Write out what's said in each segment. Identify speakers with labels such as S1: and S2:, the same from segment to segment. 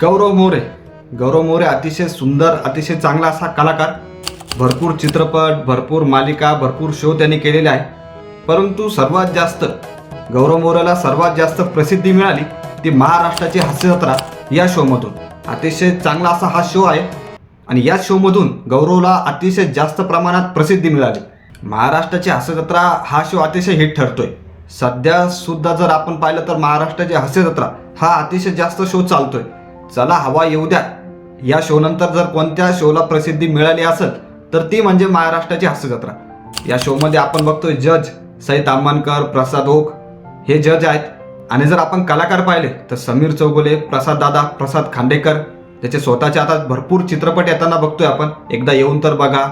S1: गौरव मोरे. गौरव मोरे अतिशय सुंदर अतिशय चांगला असा कलाकार. भरपूर चित्रपट भरपूर मालिका भरपूर शो त्यांनी केलेले आहे. परंतु सर्वात जास्त गौरव मोरेला सर्वात जास्त प्रसिद्धी मिळाली ती महाराष्ट्राची हास्यजत्रा या शोमधून अतिशय चांगला असा हा शो आहे. आणि या शोमधून गौरवला अतिशय जास्त प्रमाणात प्रसिद्धी मिळाली. महाराष्ट्राची हास्यजत्रा हा शो अतिशय हिट ठरतोय. सध्या सुद्धा जर आपण पाहिलं तर महाराष्ट्राची हास्यजत्रा हा अतिशय जास्त शो चालतोय. चला हवा येऊ द्या. या शो नंतर जर कोणत्या शोला प्रसिद्धी मिळाली असेल तर ती म्हणजे महाराष्ट्राची हास्यजत्रा या शोमध्ये आपण बघतोय जज सई तांबणकर प्रसाद ओक हे जज आहेत. आणि जर आपण कलाकार पाहिले तर समीर चौगुले प्रसाद दादा प्रसाद खांडेकर त्याचे स्वतःचे आता भरपूर चित्रपट येताना बघतोय आपण. एकदा येऊन तर बघा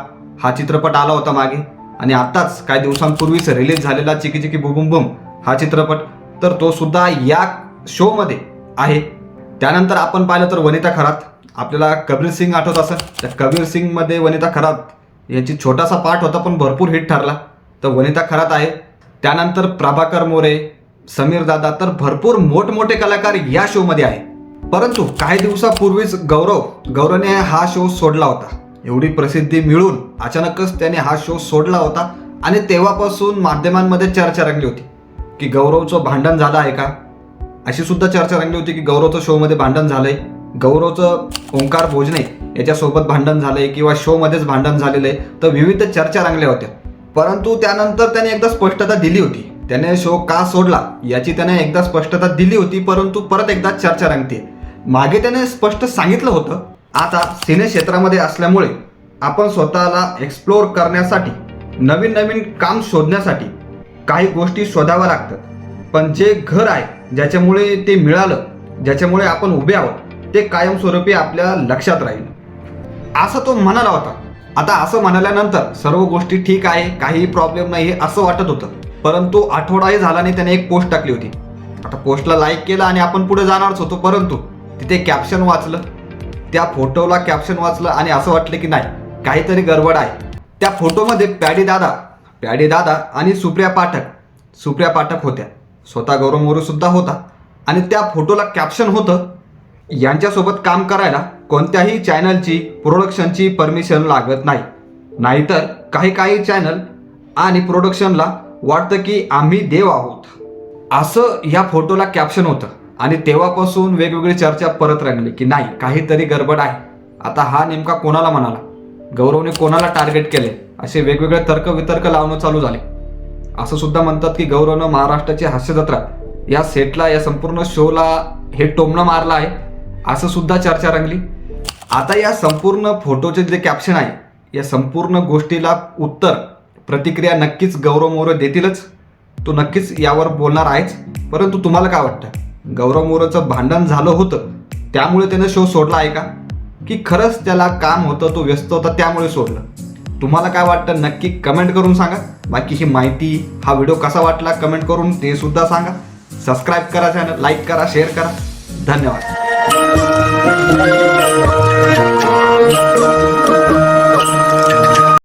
S1: हा चित्रपट आला होता मागे. आणि आताच काही दिवसांपूर्वीच रिलीज झालेला चिकी चिकी बुबुम बुम हा चित्रपट. तर तो सुद्धा या शोमध्ये आहे. त्यानंतर आपण पाहिलं तर वनिता खरात. आपल्याला कबीर सिंग आठवत असं त्या कबीर सिंगमध्ये वनिता खरात याची छोटासा पाठ होता पण भरपूर हिट ठरला. तर वनिता खरात आहे. त्यानंतर प्रभाकर मोरे समीर दादा तर भरपूर मोठमोठे कलाकार या शोमध्ये आहे परंतु काही दिवसापूर्वीच गौरव गौरवने हा शो सोडला होता. एवढी प्रसिद्धी मिळून अचानकच त्याने हा शो सोडला होता. आणि तेव्हापासून माध्यमांमध्ये चर्चा रंगली होती. की गौरवचं भांडण झालं आहे का? अशी सुद्धा चर्चा रंगली होती की गौरवचं शोमध्ये भांडण झालंय. गौरवचं ओंकार भोजने याच्यासोबत भांडण झालंय किंवा शोमध्येच भांडण झालेलं आहे तर विविध चर्चा रंगल्या होत्या. परंतु त्यानंतर त्याने एकदा स्पष्टता दिली होती. त्याने शो का सोडला याची त्याने एकदा स्पष्टता दिली होती परंतु परत एकदा चर्चा रंगते. मागे त्याने स्पष्ट सांगितलं होतं आता सिने क्षेत्रामध्ये असल्यामुळे आपण स्वतःला एक्सप्लोअर करण्यासाठी नवीन नवीन काम शोधण्यासाठी काही गोष्टी शोधाव्या लागतात. पण जे घर आहे ज्याच्यामुळे ते मिळालं ज्याच्यामुळे आपण उभे आहोत ते कायमस्वरूपी आपल्या लक्षात राहील. असं तो म्हणाला होता. आता असं म्हणाल्यानंतर सर्व गोष्टी ठीक आहे काही प्रॉब्लेम नाही असं वाटत होतं. परंतु आठवडाही झाला नाही त्याने एक पोस्ट टाकली होती. आता पोस्टला लाईक केलं आणि आपण पुढे जाणारच होतो परंतु तिथे कॅप्शन वाचलं. त्या फोटोला कॅप्शन वाचलं आणि असं वाटलं की नाही काहीतरी गडबड आहे. त्या फोटोमध्ये पॅडी दादा पॅडी दादा आणि सुप्रिया पाठक सुप्रिया पाठक होत्या. स्वतः गौरव मोरे सुद्धा होता. आणि त्या फोटोला कॅप्शन होतं यांच्यासोबत काम करायला कोणत्याही चॅनलची प्रोडक्शनची परमिशन लागत नाही. नाहीतर काही काही चॅनल आणि प्रोडक्शनला वाटतं की आम्ही देव आहोत. असं या फोटोला कॅप्शन होतं. आणि तेव्हापासून वेगवेगळी चर्चा परत रंगली की नाही काहीतरी गडबड आहे. आता हा नेमका कोणाला म्हणाला? गौरवने कोणाला टार्गेट केले? असे वेगवेगळे तर्क वितर्क लावणं चालू झाले. असं सुद्धा म्हणतात की गौरवनं महाराष्ट्राची हास्यजत्रा. या सेटला या संपूर्ण शोला हे टोमणं मारलं आहे. असं सुद्धा चर्चा रंगली. आता या संपूर्ण फोटोचे जे कॅप्शन आहे या संपूर्ण गोष्टीला उत्तर प्रतिक्रिया नक्कीच गौरव मोरे देतीलच. तो नक्कीच यावर बोलणार आहेच. परंतु तुम्हाला काय वाटतं? गौरव मोरेचं भांडण झालं होतं. त्यामुळे त्यानं शो सोडला आहे का? की खरंच त्याला काम होतं तो व्यस्त होता त्यामुळे सोडलं. तुम्हाला काय वाटतं नक्की कमेंट करून सांगा. बाकी ही माहिती हा व्हिडिओ कसा वाटला कमेंट करून ते सुद्धा सांगा. सबस्क्राईब करा चॅनल लाईक करा शेअर करा. धन्यवाद.